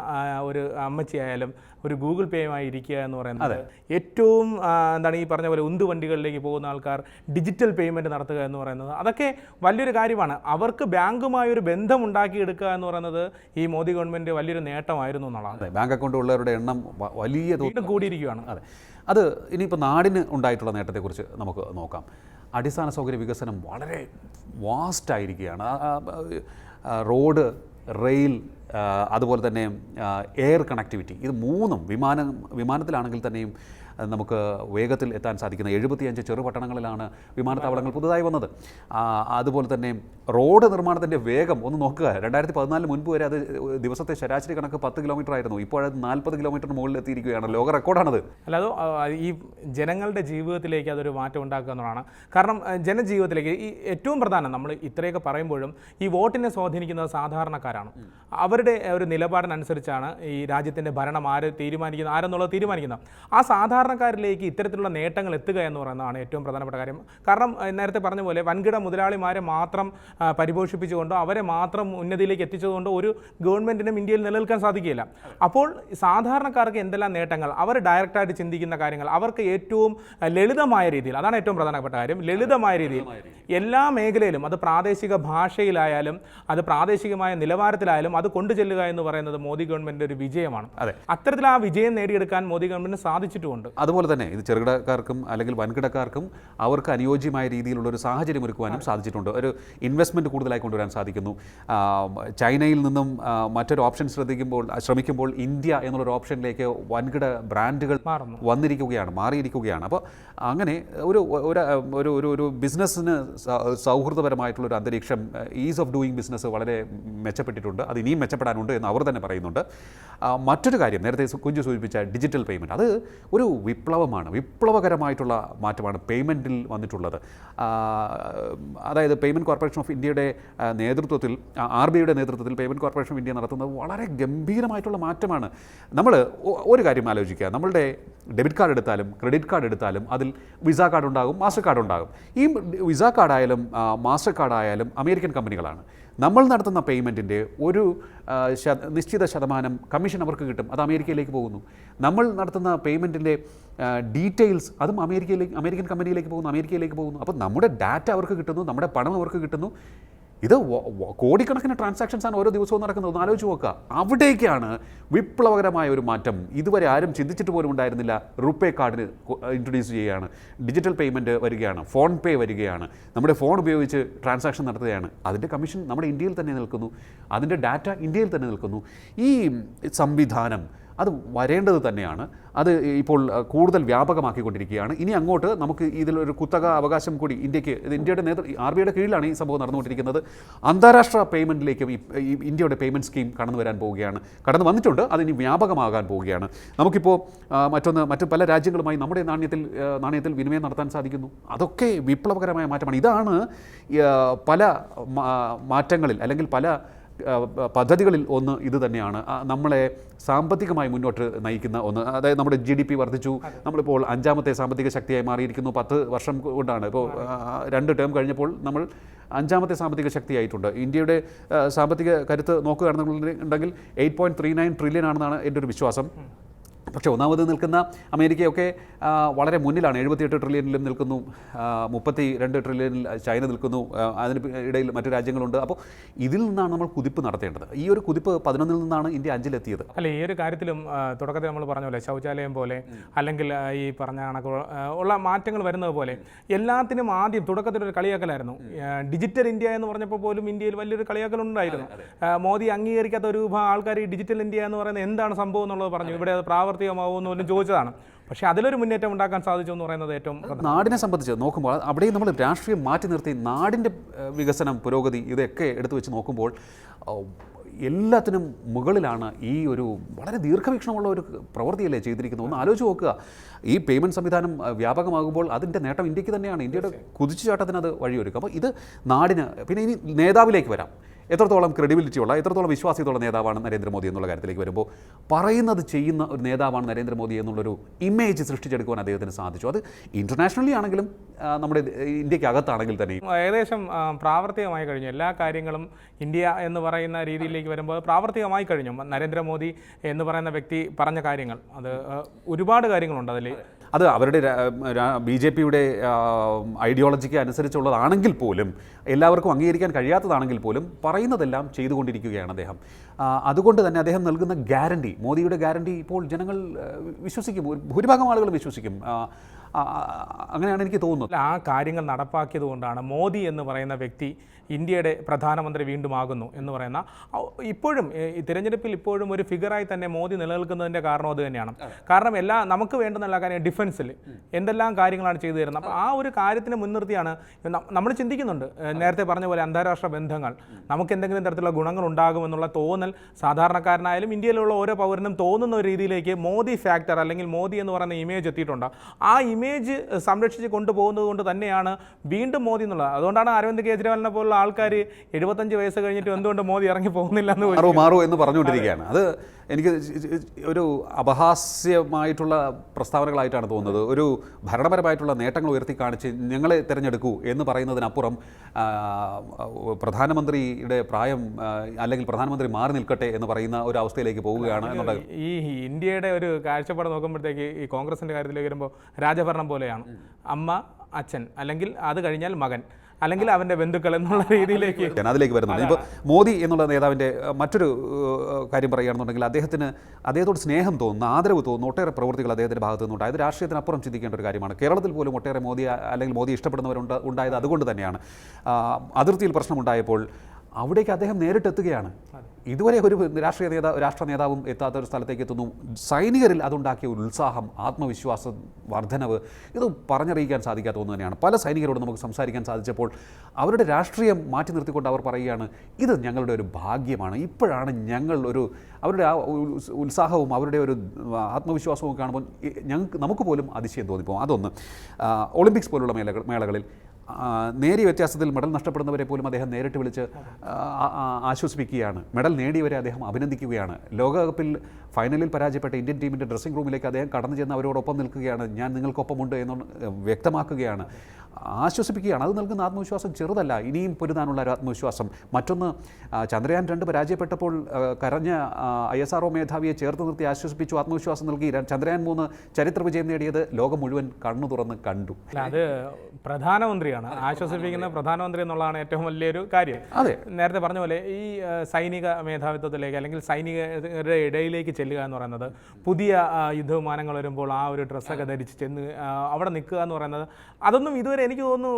ഒരു അമ്മച്ചിയായാലും ഒരു ഗൂഗിൾ പേയുമായി ഇരിക്കുക എന്ന് പറയുന്നത് ഏറ്റവും എന്താണ് ഈ പറഞ്ഞ പോലെ ഉന്തു വണ്ടികളിലേക്ക് പോകുന്ന ആൾക്കാർ ഡിജിറ്റൽ പേയ്മെന്റ് നടത്തുക എന്ന് പറയുന്നത് അതൊക്കെ വലിയൊരു കാര്യമാണ്. അവർക്ക് ബാങ്കുമായി ഒരു ബന്ധം ഉണ്ടാക്കിയെടുക്കുക എന്ന് പറയുന്നത് ഈ മോദി ഗവൺമെന്റ് വലിയൊരു നേട്ടമായിരുന്നു എന്നുള്ളതാണ്. അതെ ബാങ്ക് അക്കൗണ്ട് ഉള്ളവരുടെ എണ്ണം വലിയ തോതിൽ കൂടിയിരിക്കുകയാണ്. അതെ. അത് ഇനിയിപ്പോൾ നാടിന് ഉണ്ടായിട്ടുള്ള നേട്ടത്തെക്കുറിച്ച് നമുക്ക് നോക്കാം. അടിസ്ഥാന സൗകര്യ വികസനം വളരെ വാസ്റ്റ് ആയിരിക്കുകയാണ് റോഡ് റെയിൽ അതുപോലെ തന്നെ എയർ കണക്ടിവിറ്റി ഇത് മൂന്നും വിമാനം വിമാനത്തിലാണെങ്കിൽ തന്നെയും നമുക്ക് വേഗത്തിൽ എത്താൻ സാധിക്കുന്ന എഴുപത്തിയഞ്ച് ചെറുപട്ടണങ്ങളിലാണ് വിമാനത്താവളങ്ങൾ പുതുതായി വന്നത്. അതുപോലെ തന്നെ റോഡ് നിർമ്മാണത്തിന്റെ വേഗം ഒന്ന് നോക്കുക. രണ്ടായിരത്തി പതിനാലിന് മുൻപ് വരെ അത് ദിവസത്തെ ശരാശരി കണക്ക് പത്ത് കിലോമീറ്റർ ആയിരുന്നു. ഇപ്പോഴത് നാൽപ്പത് കിലോമീറ്ററിന് മുകളിൽ എത്തിയിരിക്കുകയാണ്. ലോക റെക്കോർഡാണത് അല്ലാതെ ഈ ജനങ്ങളുടെ ജീവിതത്തിലേക്ക് അതൊരു മാറ്റം ഉണ്ടാക്കുക എന്നുള്ളതാണ്. കാരണം ജനജീവിതത്തിലേക്ക് ഈ ഏറ്റവും പ്രധാനം നമ്മൾ ഇത്രയൊക്കെ പറയുമ്പോഴും ഈ വോട്ടിനെ സ്വാധീനിക്കുന്നത് സാധാരണക്കാരാണ്. അവരുടെ ഒരു നിലപാടിനനുസരിച്ചാണ് ഈ രാജ്യത്തിന്റെ ഭരണം ആര് തീരുമാനിക്കുന്നത് ആരെന്നുള്ളത് തീരുമാനിക്കുന്നത്. ആ സാധാരണക്കാരിലേക്ക് ഇത്തരത്തിലുള്ള നേട്ടങ്ങൾ എത്തുക എന്ന് പറയുന്നതാണ് ഏറ്റവും പ്രധാനപ്പെട്ട കാര്യം. കാരണം നേരത്തെ പറഞ്ഞ പോലെ വൻകിട മുതലാളിമാരെ മാത്രം പരിപോഷിപ്പിച്ചുകൊണ്ടോ അവരെ മാത്രം ഉന്നതിയിലേക്ക് എത്തിച്ചതുകൊണ്ടോ ഒരു ഗവൺമെന്റിനും ഇന്ത്യയിൽ നിലനിൽക്കാൻ സാധിക്കില്ല അപ്പോൾ സാധാരണക്കാർക്ക് എന്തെല്ലാം നേട്ടങ്ങൾ? അവർ ഡയറക്റ്റായിട്ട് ചിന്തിക്കുന്ന കാര്യങ്ങൾ. അവർക്ക് ഏറ്റവും ലളിതമായ രീതിയിൽ അതാണ് ഏറ്റവും പ്രധാനപ്പെട്ട കാര്യം ലളിതമായ രീതിയിൽ എല്ലാ മേഖലയിലും അത് പ്രാദേശിക ഭാഷയിലായാലും അത് പ്രാദേശികമായ നിലവാരത്തിലായാലും അത് കൊണ്ടുചെല്ലുക എന്ന് പറയുന്നത് മോദി ഗവൺമെന്റിന്റെ ഒരു വിജയമാണ്. അതെ. അത്തരത്തിൽ ആ വിജയം നേടിയെടുക്കാൻ മോദി ഗവൺമെന്റിന് സാധിച്ചിട്ടുമുണ്ട്. അതുപോലെ തന്നെ ഇത് ചെറുകിടക്കാർക്കും അല്ലെങ്കിൽ വൻകിടക്കാർക്കും അവർക്ക് അനുയോജ്യമായ രീതിയിലുള്ള ഒരു സാഹചര്യം ഒരുക്കുവാനും സാധിച്ചിട്ടുണ്ട്. ഒരു ഇൻവെസ്റ്റ്മെന്റ് കൂടുതലായി കൊണ്ടുവരാൻ സാധിക്കുന്നു. ചൈനയിൽ നിന്നും മറ്റൊരു ഓപ്ഷൻ ശ്രദ്ധിക്കുമ്പോൾ ശ്രമിക്കുമ്പോൾ ഇന്ത്യ എന്നുള്ളൊരു ഓപ്ഷനിലേക്ക് വൻകിട ബ്രാൻഡുകൾ വന്നിരിക്കുകയാണ് മാറിയിരിക്കുകയാണ്. അപ്പോൾ അങ്ങനെ ഒരു ഒരു ഒരു ഒരു ഒരു ബിസിനസ്സിന് സൗഹൃദപരമായിട്ടുള്ളൊരു സൗഹൃദപരമായിട്ടുള്ള ഒരു അന്തരീക്ഷം ഈസ് ഓഫ് ഡൂയിങ് ബിസിനസ് വളരെ മെച്ചപ്പെട്ടിട്ടുണ്ട്. അത് ഇനിയും മെച്ചപ്പെടാനുണ്ട് എന്ന് അവർ തന്നെ പറയുന്നുണ്ട്. മറ്റൊരു കാര്യം നേരത്തെ കുഞ്ഞു കുഞ്ചു സൂചിപ്പിച്ച ഡിജിറ്റൽ പേയ്മെന്റ് അത് ഒരു വിപ്ലവമാണ് വിപ്ലവകരമായിട്ടുള്ള മാറ്റമാണ് പേയ്മെന്റിൽ വന്നിട്ടുള്ളത്. അതായത് പേയ്മെന്റ് കോർപ്പറേഷൻ ഓഫ് ഇന്ത്യയുടെ നേതൃത്വത്തിൽ ആർ ബി ഐയുടെ നേതൃത്വത്തിൽ പേയ്മെന്റ് കോർപ്പറേഷൻ ഓഫ് ഇന്ത്യ നടത്തുന്നത് വളരെ ഗംഭീരമായിട്ടുള്ള മാറ്റമാണ്. നമ്മൾ ഒരു കാര്യം ആലോചിക്കുക. നമ്മളുടെ ഡെബിറ്റ് കാർഡ് എടുത്താലും ക്രെഡിറ്റ് കാർഡ് എടുത്താലും അതിൽ വിസ കാർഡ് ഉണ്ടാകും മാസ്റ്റർ കാർഡ് ഉണ്ടാകും. ഈ വിസ കാർഡായാലും മാസ്റ്റർ കാർഡായാലും അമേരിക്കൻ കമ്പനികളാണ്. നമ്മൾ നടത്തുന്ന പേയ്മെന്റിന്റെ ഒരു നിശ്ചിത ശതമാനം കമ്മീഷൻ അവർക്ക് കിട്ടും. അത് അമേരിക്കയിലേക്ക് പോകുന്നു. നമ്മൾ നടത്തുന്ന പേയ്മെന്റിന്റെ ഡീറ്റെയിൽസ് അതും അമേരിക്കയിലേക്ക് അമേരിക്കൻ കമ്പനിയിലേക്ക് പോകുന്നു അമേരിക്കയിലേക്ക് പോകുന്നു. അപ്പോൾ നമ്മുടെ ഡാറ്റ അവർക്ക് കിട്ടുന്നു നമ്മുടെ പണം അവർക്ക് കിട്ടുന്നു. ഇത് കോടിക്കണക്കിന് ട്രാൻസാക്ഷൻസ് ആണ് ഓരോ ദിവസവും നടക്കുന്നത്. ഒന്ന് ആലോചിച്ച് നോക്കുക. അവിടേക്കാണ് വിപ്ലവകരമായ ഒരു മാറ്റം. ഇതുവരെ ആരും ചിന്തിച്ചിട്ട് പോലും ഉണ്ടായിരുന്നില്ല. റുപ്പേ കാർഡിന് ഇൻട്രൊഡ്യൂസ് ചെയ്യുകയാണ്. ഡിജിറ്റൽ പേയ്മെന്റ് വരികയാണ്. ഫോൺ പേ വരികയാണ്. നമ്മുടെ ഫോൺ ഉപയോഗിച്ച് ട്രാൻസാക്ഷൻ നടത്തുകയാണ്. അതിന്റെ കമ്മീഷൻ നമ്മുടെ ഇന്ത്യയിൽ തന്നെ നിൽക്കുന്നു. അതിന്റെ ഡാറ്റ ഇന്ത്യയിൽ തന്നെ നിൽക്കുന്നു. ഈ സംവിധാനം അത് വരേണ്ടത് തന്നെയാണ്. അത് ഇപ്പോൾ കൂടുതൽ വ്യാപകമാക്കിക്കൊണ്ടിരിക്കുകയാണ്. ഇനി അങ്ങോട്ട് നമുക്ക് ഇതിലൊരു കുത്തക അവകാശം കൂടി ഇന്ത്യയ്ക്ക് ഇന്ത്യയുടെ നേതൃ ആർ ബിയുടെ കീഴിലാണ് ഈ സംഭവം നടന്നുകൊണ്ടിരിക്കുന്നത്. അന്താരാഷ്ട്ര പേയ്മെന്റിലേക്കും ഈ ഇന്ത്യയുടെ പേയ്മെന്റ് സ്കീം കടന്നു വരാൻ പോവുകയാണ്. കടന്നു വന്നിട്ടുണ്ട് അതിനി വ്യാപകമാകാൻ പോവുകയാണ്. നമുക്കിപ്പോൾ മറ്റൊന്ന് മറ്റു പല രാജ്യങ്ങളുമായി നമ്മുടെ നാണ്യത്തിൽ നാണയത്തിൽ വിനിമയം നടത്താൻ സാധിക്കുന്നു. അതൊക്കെ വിപ്ലവകരമായ മാറ്റമാണ്. ഇതാണ് പല മാറ്റങ്ങളിൽ അല്ലെങ്കിൽ പല പദ്ധതികളിൽ ഒന്ന് ഇത് തന്നെയാണ്. നമ്മളെ സാമ്പത്തികമായി മുന്നോട്ട് നയിക്കുന്ന ഒന്ന്. അതായത് നമ്മുടെ ജി ഡി പി വർദ്ധിച്ചു. നമ്മളിപ്പോൾ അഞ്ചാമത്തെ സാമ്പത്തിക ശക്തിയായി മാറിയിരിക്കുന്നു. പത്ത് വർഷം കൊണ്ടാണ്. ഇപ്പോൾ രണ്ട് ടേം കഴിഞ്ഞപ്പോൾ നമ്മൾ അഞ്ചാമത്തെ സാമ്പത്തിക ശക്തിയായിട്ടുണ്ട്. ഇന്ത്യയുടെ സാമ്പത്തിക കരുത്ത് നോക്കുകയാണെന്നുണ്ടെങ്കിൽ eight point three nine trillion ആണെന്നാണ് എന്റെ ഒരു വിശ്വാസം. പക്ഷേ ഒന്നാമത് നിൽക്കുന്ന അമേരിക്കയൊക്കെ വളരെ മുന്നിലാണ്. എഴുപത്തിയെട്ട് ട്രില്യണിലും നിൽക്കുന്നു. മുപ്പത്തി രണ്ട് ട്രില്യണിൽ ചൈന നിൽക്കുന്നു. അതിന് ഇടയിൽ മറ്റു രാജ്യങ്ങളുണ്ട്. അപ്പോൾ ഇതിൽ നിന്നാണ് നമ്മൾ കുതിപ്പ് നടത്തേണ്ടത്. ഈ ഒരു കുതിപ്പ് പതിനൊന്നിൽ നിന്നാണ് ഇന്ത്യ അഞ്ചിലെത്തിയത്. അല്ല ഈ ഒരു കാര്യത്തിലും തുടക്കത്തിൽ നമ്മൾ പറഞ്ഞ പോലെ ശൗചാലയം പോലെ അല്ലെങ്കിൽ ഈ പറഞ്ഞ കണക്ക് ഉള്ള മാറ്റങ്ങൾ വരുന്നത് പോലെ എല്ലാത്തിനും ആദ്യം തുടക്കത്തിൽ ഒരു കളിയാക്കലായിരുന്നു. ഡിജിറ്റൽ ഇന്ത്യ എന്ന് പറഞ്ഞപ്പോൾ പോലും ഇന്ത്യയിൽ വലിയൊരു കളിയാക്കലുണ്ടായിരുന്നു. മോദി അംഗീകരിക്കാത്ത ഒരു വിഭാഗം ആൾക്കാർ ഈ ഡിജിറ്റൽ ഇന്ത്യ എന്ന് പറയുന്നത് എന്താണ് സംഭവം എന്നുള്ളത് പറഞ്ഞു. ഇവിടെ പ്രാവർത്തികമാവുമെന്ന് പോലും ചോദിച്ചതാണ്. പക്ഷേ അതിലൊരു മുന്നേറ്റം ഉണ്ടാക്കാൻ സാധിച്ചു എന്ന് പറയുന്നത് ഏറ്റവും നാടിനെ സംബന്ധിച്ച് നോക്കുമ്പോൾ അവിടെയും നമ്മൾ രാഷ്ട്രീയം മാറ്റി നിർത്തി നാടിന്റെ വികസനം പുരോഗതി ഇതൊക്കെ എടുത്തു വെച്ച് നോക്കുമ്പോൾ എല്ലാത്തിനും മുകളിലാണ് ഈ ഒരു വളരെ ദീർഘവീക്ഷണമുള്ള ഒരു പ്രവൃത്തിയല്ലേ ചെയ്തിരിക്കുന്നത്? ഒന്ന് ആലോചിച്ച് നോക്കുക. ഈ പേയ്മെന്റ് സംവിധാനം വ്യാപകമാകുമ്പോൾ അതിന്റെ നേട്ടം ഇന്ത്യയ്ക്ക് തന്നെയാണ്. ഇന്ത്യയുടെ കുതിച്ചുചാട്ടത്തിന് അത് വഴിയൊരുക്കും. അപ്പോൾ ഇത് നാടിന് പിന്നെ ഇനി നേതാവിലേക്ക് വരാം. എത്രത്തോളം ക്രെഡിബിലിറ്റി ഉള്ള എത്രത്തോളം വിശ്വാസ്യതയുള്ള നേതാവാണ് നരേന്ദ്രമോദി എന്നുള്ള കാര്യത്തിലേക്ക് വരുമ്പോൾ പറയുന്നത് ചെയ്യുന്ന ഒരു നേതാവാണ് നരേന്ദ്രമോദി എന്നുള്ളൊരു ഇമേജ് സൃഷ്ടിച്ചെടുക്കുവാൻ അദ്ദേഹത്തിന് സാധിച്ചു. അത് ഇന്റർനാഷണലി ആണെങ്കിലും നമ്മുടെ ഇന്ത്യക്കകത്താണെങ്കിൽ തന്നെ ഏകദേശം പ്രാവർത്തികമായി കഴിഞ്ഞു. എല്ലാ കാര്യങ്ങളും ഇന്ത്യ എന്ന് പറയുന്ന രീതിയിലേക്ക് വരുമ്പോൾ പ്രാവർത്തികമായി കഴിഞ്ഞു. നരേന്ദ്രമോദി എന്ന് പറയുന്ന വ്യക്തി പറഞ്ഞ കാര്യങ്ങൾ അത് ഒരുപാട് കാര്യങ്ങളുണ്ട് അതിൽ അത് അവരുടെ ബി ജെ പിയുടെ ഐഡിയോളജിക്ക് അനുസരിച്ചുള്ളതാണെങ്കിൽ പോലും എല്ലാവർക്കും അംഗീകരിക്കാൻ കഴിയാത്തതാണെങ്കിൽ പോലും പറയുന്നതെല്ലാം ചെയ്തുകൊണ്ടിരിക്കുകയാണ് അദ്ദേഹം. അതുകൊണ്ട് തന്നെ അദ്ദേഹം നൽകുന്ന ഗ്യാരണ്ടി മോദിയുടെ ഗ്യാരണ്ടി ഇപ്പോൾ ജനങ്ങൾ വിശ്വസിക്കും ഭൂരിഭാഗം ആളുകളും വിശ്വസിക്കും. അങ്ങനെയാണ് എനിക്ക് തോന്നുന്നത്. ആ കാര്യങ്ങൾ നടപ്പാക്കിയത് കൊണ്ടാണ് മോദി എന്ന് പറയുന്ന വ്യക്തി ഇന്ത്യയുടെ പ്രധാനമന്ത്രി വീണ്ടും ആകുന്നു എന്ന് പറയുന്ന ഇപ്പോഴും ഈ തിരഞ്ഞെടുപ്പിൽ ഇപ്പോഴും ഒരു ഫിഗറായി തന്നെ മോദി നിലനിൽക്കുന്നതിന്റെ കാരണം അത് തന്നെയാണ്. കാരണം എല്ലാ നമുക്ക് വേണ്ടുന്ന എല്ലാ കാര്യം ഡിഫൻസിൽ എന്തെല്ലാം കാര്യങ്ങളാണ് ചെയ്തു തരുന്നത്. അപ്പോൾ ആ ഒരു കാര്യത്തിന് മുൻനിർത്തിയാണ് നമ്മൾ ചിന്തിക്കുന്നുണ്ട്. നേരത്തെ പറഞ്ഞ പോലെ അന്താരാഷ്ട്ര ബന്ധങ്ങൾ നമുക്ക് എന്തെങ്കിലും തരത്തിലുള്ള ഗുണങ്ങൾ ഉണ്ടാകുമെന്നുള്ള തോന്നൽ സാധാരണക്കാരനായാലും ഇന്ത്യയിലുള്ള ഓരോ പൗരനും തോന്നുന്ന ഒരു രീതിയിലേക്ക് മോദി ഫാക്ടർ അല്ലെങ്കിൽ മോദി എന്ന് പറയുന്ന ഇമേജ് എത്തിയിട്ടുണ്ട്. ആ ഇമേജ് സംരക്ഷിച്ച് കൊണ്ടുപോകുന്നത് കൊണ്ട് തന്നെയാണ് വീണ്ടും മോദി എന്നുള്ളത്. അതുകൊണ്ടാണ് അരവിന്ദ് കേജ്രിവാളിനെ പോലുള്ള ആൾക്കാർ എഴുപത്തഞ്ച് വയസ്സ് കഴിഞ്ഞിട്ട് എന്തുകൊണ്ട് മോദി ഇറങ്ങി പോകുന്നില്ല എന്ന് മാറുമോ മാറൂ എന്ന് പറഞ്ഞുകൊണ്ടിരിക്കുകയാണ്. അത് എനിക്ക് ഒരു അപഹാസ്യമായിട്ടുള്ള പ്രസ്താവനകളായിട്ടാണ് തോന്നുന്നത്. ഒരു ഭരണപരമായിട്ടുള്ള നേട്ടങ്ങൾ ഉയർത്തി കാണിച്ച് ഞങ്ങളെ തിരഞ്ഞെടുക്കൂ എന്ന് പറയുന്നതിനപ്പുറം പ്രധാനമന്ത്രിയുടെ പ്രായം അല്ലെങ്കിൽ പ്രധാനമന്ത്രി മാറി നിൽക്കട്ടെ എന്ന് പറയുന്ന ഒരു അവസ്ഥയിലേക്ക് പോവുകയാണ് എന്നുള്ളത്. ഈ ഇന്ത്യയുടെ ഒരു കാഴ്ചപ്പാട് നോക്കുമ്പോഴത്തേക്ക് ഈ കോൺഗ്രസിന്റെ കാര്യത്തിലേക്ക് വരുമ്പോൾ രാജഭരണം പോലെയാണ്. അമ്മ അച്ഛൻ അല്ലെങ്കിൽ അത് കഴിഞ്ഞാൽ മകൻ. അല്ലെങ്കിൽ അവന്റെ ബന്ധുക്കൾ എന്നുള്ള രീതിയിലേക്ക് ഞാൻ അതിലേക്ക് വരുന്നുണ്ട് ഇപ്പോൾ മോദി എന്നുള്ള നേതാവിന്റെ മറ്റൊരു കാര്യം പറയുകയാണെന്നുണ്ടെങ്കിൽ അദ്ദേഹത്തിന് അദ്ദേഹത്തോട് സ്നേഹം തോന്നുന്നു ആദരവ് തോന്നുന്നു ഒട്ടേറെ പ്രവൃത്തികൾ അദ്ദേഹത്തിന്റെ ഭാഗത്ത് നിന്നുണ്ട്. അത് രാഷ്ട്രീയത്തിനപ്പുറം ചിന്തിക്കേണ്ട ഒരു കാര്യമാണ്. കേരളത്തിൽ പോലും ഒട്ടേറെ മോദി അല്ലെങ്കിൽ മോദി ഇഷ്ടപ്പെടുന്നവരുണ്ട് ഉണ്ടായത് അതുകൊണ്ട് തന്നെയാണ്. അതിർത്തിയിൽ പ്രശ്നമുണ്ടായപ്പോൾ അവിടേക്ക് അദ്ദേഹം നേരിട്ടെത്തുകയാണ്. ഇതുവരെ ഒരു രാഷ്ട്രീയ നേതാ രാഷ്ട്ര നേതാവും എത്താത്ത ഒരു സ്ഥലത്തേക്ക് എത്തുന്നു. സൈനികരിൽ അതുണ്ടാക്കിയ ഉത്സാഹം ആത്മവിശ്വാസ വർധനവ് ഇത് പറഞ്ഞറിയിക്കാൻ സാധിക്കാത്ത ഒന്ന് തന്നെയാണ്. പല സൈനികരോട് നമുക്ക് സംസാരിക്കാൻ സാധിച്ചപ്പോൾ അവരുടെ രാഷ്ട്രീയം മാറ്റി നിർത്തിക്കൊണ്ട് അവർ പറയുകയാണ് ഇത് ഞങ്ങളുടെ ഒരു ഭാഗ്യമാണ്. ഇപ്പോഴാണ് ഞങ്ങൾ ഒരു അവരുടെ ആ ഉത്സാഹവും അവരുടെ ഒരു ആത്മവിശ്വാസവും കാണുമ്പോൾ ഞങ്ങൾക്ക് നമുക്ക് പോലും അതിശയം തോന്നിപ്പോകും. അതൊന്ന്. ഒളിമ്പിക്സ് പോലുള്ള മേളകൾ മേളകളിൽ നേരിയ വ്യത്യാസത്തിൽ മെഡൽ നഷ്ടപ്പെടുന്നവരെ പോലും അദ്ദേഹം നേരിട്ട് വിളിച്ച് ആശ്വസിപ്പിക്കുകയാണ്. മെഡൽ നേടിയവരെ അദ്ദേഹം അഭിനന്ദിക്കുകയാണ്. ലോകകപ്പിൽ ഫൈനലിൽ പരാജയപ്പെട്ട ഇന്ത്യൻ ടീമിന്റെ ഡ്രസ്സിംഗ് റൂമിലേക്ക് അദ്ദേഹം കടന്നു ചെന്ന് അവരോടൊപ്പം നിൽക്കുകയാണ്. ഞാൻ നിങ്ങൾക്കൊപ്പമുണ്ട് എന്ന് വ്യക്തമാക്കുകയാണ്. ആശ്വസിപ്പിക്കുകയാണ്. അത് നൽകുന്ന ആത്മവിശ്വാസം ചെറുതല്ല ഇനിയും പൊരുതാനുള്ള ഒരു ആത്മവിശ്വാസം. മറ്റൊന്ന് ചന്ദ്രയാൻ രണ്ട് പരാജയപ്പെട്ടപ്പോൾ കരഞ്ഞ ഐ എസ് ആർ ഒ മേധാവിയെ ചേർത്ത് നിർത്തി ആശ്വസിപ്പിച്ചു ആത്മവിശ്വാസം നൽകി. ചന്ദ്രയാൻ മൂന്ന് ചരിത്ര വിജയം നേടിയത് ലോകം മുഴുവൻ കണ്ണു തുറന്ന് കണ്ടു. അത് പ്രധാനമന്ത്രിയാണ്. ആശ്വസിപ്പിക്കുന്ന പ്രധാനമന്ത്രി എന്നുള്ളതാണ് ഏറ്റവും വലിയൊരു കാര്യം. അതെ. നേരത്തെ പറഞ്ഞ പോലെ ഈ സൈനിക മേധാവിത്വത്തിലേക്ക് അല്ലെങ്കിൽ സൈനികരുടെ ഇടയിലേക്ക് ചെല്ലുക എന്ന് പറയുന്നത് പുതിയ യുദ്ധവിമാനങ്ങൾ വരുമ്പോൾ ആ ഒരു ഡ്രസ്സൊക്കെ ധരിച്ച് ചെന്ന് അവിടെ നിൽക്കുക എന്ന് പറയുന്നത് അതൊന്നും ഇതുവരെ എനിക്ക് തോന്നുന്നു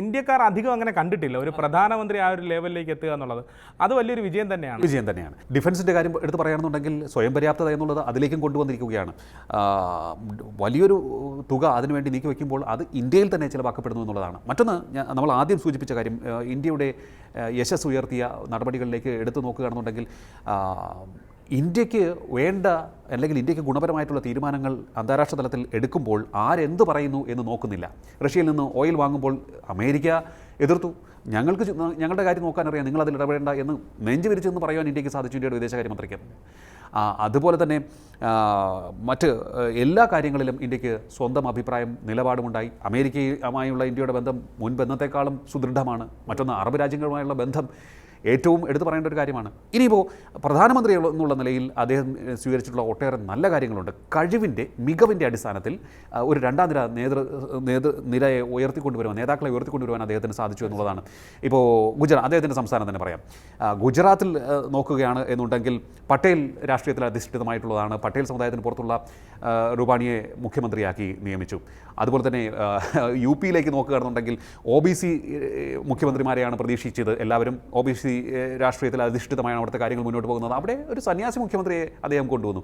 ഇന്ത്യക്കാർ അധികം അങ്ങനെ കണ്ടിട്ടില്ല. ഒരു പ്രധാനമന്ത്രി ആ ഒരു ലെവലിലേക്ക് എത്തുക എന്നുള്ളത്. അത് വലിയൊരു വിജയം തന്നെയാണ്. വിജയം തന്നെയാണ്. ഡിഫൻസിന്റെ കാര്യം എടുത്ത് പറയുകയാണെന്നുണ്ടെങ്കിൽ സ്വയം പര്യാപ്തത എന്നുള്ളത് അതിലേക്കും കൊണ്ടുവന്നിരിക്കുകയാണ്. വലിയൊരു തുക അതിനുവേണ്ടി നീക്കി വയ്ക്കുമ്പോൾ അത് ഇന്ത്യയിൽ തന്നെ ചിലവാക്കപ്പെടുന്നു എന്നുള്ളതാണ്. മറ്റൊന്ന് നമ്മൾ ആദ്യം സൂചിപ്പിച്ച കാര്യം ഇന്ത്യയുടെ യശസ് ഉയർത്തിയ നടപടികളിലേക്ക് എടുത്തു നോക്കുകയാണെന്നുണ്ടെങ്കിൽ ഇന്ത്യയ്ക്ക് വേണ്ട അല്ലെങ്കിൽ ഇന്ത്യയ്ക്ക് ഗുണപരമായിട്ടുള്ള തീരുമാനങ്ങൾ അന്താരാഷ്ട്ര തലത്തിൽ എടുക്കുമ്പോൾ ആരെന്ത് പറയുന്നു എന്ന് നോക്കുന്നില്ല. റഷ്യയിൽ നിന്ന് ഓയിൽ വാങ്ങുമ്പോൾ അമേരിക്ക എതിർത്തു. ഞങ്ങൾക്ക് ഞങ്ങളുടെ കാര്യം നോക്കാനറിയാം നിങ്ങൾ അതിൽ ഇടപെടേണ്ട എന്ന് നെഞ്ചു വിരിച്ചെന്ന് പറയുവാൻ ഇന്ത്യയ്ക്ക് സാധിച്ചു ഇന്ത്യയുടെ വിദേശകാര്യമന്ത്രിക്ക് അതുപോലെ തന്നെ മറ്റ് എല്ലാ കാര്യങ്ങളിലും ഇന്ത്യയ്ക്ക് സ്വന്തം അഭിപ്രായം നിലപാടുമുണ്ടായി. അമേരിക്കയുമായുള്ള ഇന്ത്യയുടെ ബന്ധം മുൻ ബന്ധത്തെക്കാളും സുദൃഢമാണ്. മറ്റൊന്ന് അറബ് രാജ്യങ്ങളുമായുള്ള ബന്ധം ഏറ്റവും എടുത്തു പറയേണ്ട ഒരു കാര്യമാണ്. ഇനിയിപ്പോൾ പ്രധാനമന്ത്രി എന്നുള്ള നിലയിൽ അദ്ദേഹം സ്വീകരിച്ചിട്ടുള്ള ഒട്ടേറെ നല്ല കാര്യങ്ങളുണ്ട്. കഴിവിന്റെ മികവിന്റെ അടിസ്ഥാനത്തിൽ ഒരു രണ്ടാം നിര നേതൃ നേതൃ നിരയെ ഉയർത്തിക്കൊണ്ടുവരുവാൻ നേതാക്കളെ ഉയർത്തിക്കൊണ്ടുവരുവാൻ അദ്ദേഹത്തിന് സാധിച്ചു എന്നുള്ളതാണ്. ഇപ്പോൾ ഗുജറാത്ത് അദ്ദേഹത്തിന്റെ സംസ്ഥാനം തന്നെ പറയാം. ഗുജറാത്തിൽ നോക്കുകയാണ് എന്നുണ്ടെങ്കിൽ പട്ടേൽ രാഷ്ട്രീയത്തിൽ അധിഷ്ഠിതമായിട്ടുള്ളതാണ്. പട്ടേൽ സമുദായത്തിന് പുറത്തുള്ള രൂപാണിയെ മുഖ്യമന്ത്രിയാക്കി നിയമിച്ചു. അതുപോലെ തന്നെ യു പിയിലേക്ക് നോക്കുകയാണെന്നുണ്ടെങ്കിൽ ഒ ബി സി മുഖ്യമന്ത്രിമാരെയാണ് പ്രതീക്ഷിച്ചത്. എല്ലാവരും ഒ ബി സി രാഷ്ട്രീയത്തിൽ അധിഷ്ഠിതമായാണ് അവിടുത്തെ കാര്യങ്ങൾ മുന്നോട്ട് പോകുന്നത്. അവിടെ ഒരു സന്യാസി മുഖ്യമന്ത്രിയെ അദ്ദേഹം കൊണ്ടുവന്നു.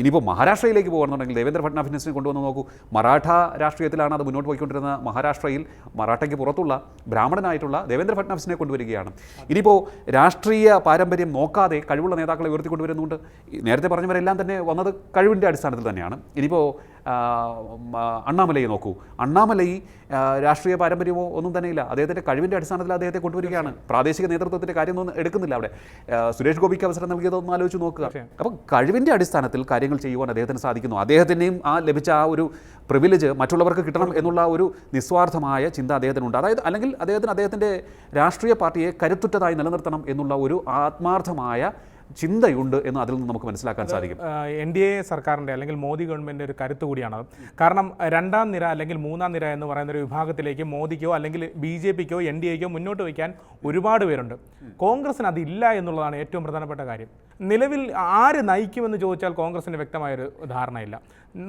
ഇനിയിപ്പോൾ മഹാരാഷ്ട്രയിലേക്ക് പോകുകയാണെന്നുണ്ടെങ്കിൽ ദേവേന്ദ്ര ഫഡ്നാവിസിനെ കൊണ്ടുവന്ന് നോക്കൂ. മറാഠ രാഷ്ട്രീയത്തിലാണ് അത് മുന്നോട്ട് പോയിക്കൊണ്ടിരുന്ന മഹാരാഷ്ട്രയിൽ മറാഠയ്ക്ക് പുറത്തുള്ള ബ്രാഹ്മണനായിട്ടുള്ള ദേവേന്ദ്ര ഫഡ്നാവിസിനെ കൊണ്ടുവരികയാണ്. ഇനിയിപ്പോൾ രാഷ്ട്രീയ പാരമ്പര്യം നോക്കാതെ കഴിവുള്ള നേതാക്കളെ ഉയർത്തിക്കൊണ്ടുവരുന്നുണ്ട്. നേരത്തെ പറഞ്ഞവരെല്ലാം തന്നെ വന്നത് കഴിവിന്റെ അടിസ്ഥാനത്തിൽ തന്നെയാണ്. ഇനിയിപ്പോൾ അണ്ണാമലയെ നോക്കൂ. അണ്ണാമലൈ രാഷ്ട്രീയ പാരമ്പര്യമോ ഒന്നും തന്നെയില്ല അദ്ദേഹത്തിന്റെ കഴിവിന്റെ അടിസ്ഥാനത്തിൽ അദ്ദേഹത്തെ കൊണ്ടുവരികയാണ്. പ്രാദേശിക നേതൃത്വത്തിന്റെ കാര്യമൊന്നും എടുക്കുന്നില്ല അവിടെ. സുരേഷ് ഗോപിക്ക് അവസരം നൽകിയതൊന്നും ആലോചിച്ച് നോക്കുക. അപ്പോൾ കഴിവിന്റെ അടിസ്ഥാനത്തിൽ കാര്യങ്ങൾ ചെയ്യുവാൻ അദ്ദേഹത്തിന് സാധിക്കുന്നു. അദ്ദേഹത്തിന്റെയും ആ ലഭിച്ച ആ ഒരു പ്രിവിലേജ് മറ്റുള്ളവർക്ക് കിട്ടണം എന്നുള്ള ഒരു നിസ്വാർത്ഥമായ ചിന്ത അദ്ദേഹത്തിനുണ്ട്. അതായത് അല്ലെങ്കിൽ അദ്ദേഹത്തിന് അദ്ദേഹത്തിന്റെ രാഷ്ട്രീയ പാർട്ടിയെ കരുത്തുറ്റതായി നിലനിർത്തണം എന്നുള്ള ഒരു ആത്മാർത്ഥമായ ചിന്തയുണ്ട് എന്ന് അതിൽ നിന്ന് നമുക്ക് മനസ്സിലാക്കാൻ സാധിക്കും. എൻ ഡി എ സർക്കാരിന്റെ അല്ലെങ്കിൽ മോദി ഗവൺമെന്റിന്റെ ഒരു കരുത്ത് കൂടിയാണ്. കാരണം രണ്ടാം നിര അല്ലെങ്കിൽ മൂന്നാം നിര എന്ന് പറയുന്ന ഒരു വിഭാഗത്തിലേക്ക് മോദിക്കോ അല്ലെങ്കിൽ ബി ജെ പിക്കോ എൻ ഡി എക്കോ മുന്നോട്ട് വയ്ക്കാൻ ഒരുപാട് പേരുണ്ട്. കോൺഗ്രസിന് അതില്ല എന്നുള്ളതാണ് ഏറ്റവും പ്രധാനപ്പെട്ട കാര്യം. നിലവിൽ ആര് നയിക്കുമെന്ന് ചോദിച്ചാൽ കോൺഗ്രസിന് വ്യക്തമായൊരു ധാരണയില്ല.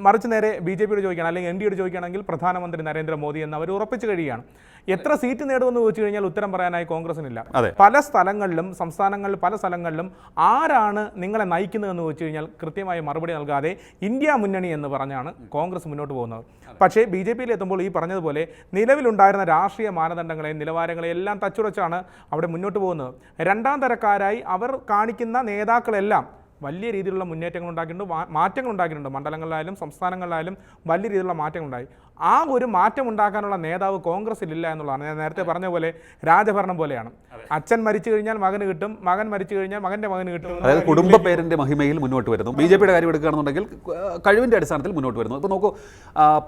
മറിച്ച് നേരെ ബി ജെ പിയോട് ചോദിക്കുകയാണ് അല്ലെങ്കിൽ എൻ ഡി എയുടെ ചോദിക്കുകയാണെങ്കിൽ പ്രധാനമന്ത്രി നരേന്ദ്രമോദി എന്ന് അവർ ഉറപ്പിച്ചു കഴിയുകയാണ്. എത്ര സീറ്റ് നേടുമെന്ന് ചോദിച്ചു കഴിഞ്ഞാൽ ഉത്തരം പറയാനായി കോൺഗ്രസിനില്ല. പല സ്ഥലങ്ങളിലും സംസ്ഥാനങ്ങളിൽ പല സ്ഥലങ്ങളിലും ആരാണ് നിങ്ങളെ നയിക്കുന്നതെന്ന് ചോദിച്ചു കഴിഞ്ഞാൽ കൃത്യമായ മറുപടി നൽകാതെ ഇന്ത്യ മുന്നണി എന്ന് പറഞ്ഞാണ് കോൺഗ്രസ് മുന്നോട്ട് പോകുന്നത്. പക്ഷേ ബി ജെ പിയിൽ എത്തുമ്പോൾ ഈ പറഞ്ഞതുപോലെ നിലവിലുണ്ടായിരുന്ന രാഷ്ട്രീയ മാനദണ്ഡങ്ങളെയും നിലവാരങ്ങളെയും എല്ലാം തച്ചുടച്ചാണ് അവിടെ മുന്നോട്ട് പോകുന്നത്. രണ്ടാം തരക്കാരായി അവർ കാണിക്കുന്ന നേതാക്കളെല്ലാം വലിയ രീതിയിലുള്ള മുന്നേറ്റങ്ങൾ ഉണ്ടാക്കിയിട്ടുണ്ട് മാറ്റങ്ങൾ ഉണ്ടാക്കിയിട്ടുണ്ട് മണ്ഡലങ്ങളിലായാലും സംസ്ഥാനങ്ങളിലായാലും വലിയ രീതിയിലുള്ള മാറ്റങ്ങളുണ്ടായി. ആ ഒരു മാറ്റം ഉണ്ടാക്കാനുള്ള നേതാവ് കോൺഗ്രസിൽ ഇല്ല എന്നുള്ളതാണ്. ഞാൻ നേരത്തെ പറഞ്ഞ പോലെ രാജഭരണം പോലെയാണ്. അച്ഛൻ മരിച്ചു കഴിഞ്ഞാൽ മകന് കിട്ടും മകൻ മരിച്ചു കഴിഞ്ഞാൽ മകന്റെ മകന് കിട്ടും. അതായത് കുടുംബ പേരിന്റെ മഹിമയിൽ മുന്നോട്ട് വരുന്നു. ബി ജെ പിയുടെ കാര്യം എടുക്കുകയാണെന്നുണ്ടെങ്കിൽ കഴിവിന്റെ അടിസ്ഥാനത്തിൽ മുന്നോട്ട് വരുന്നു. ഇപ്പോൾ നോക്കൂ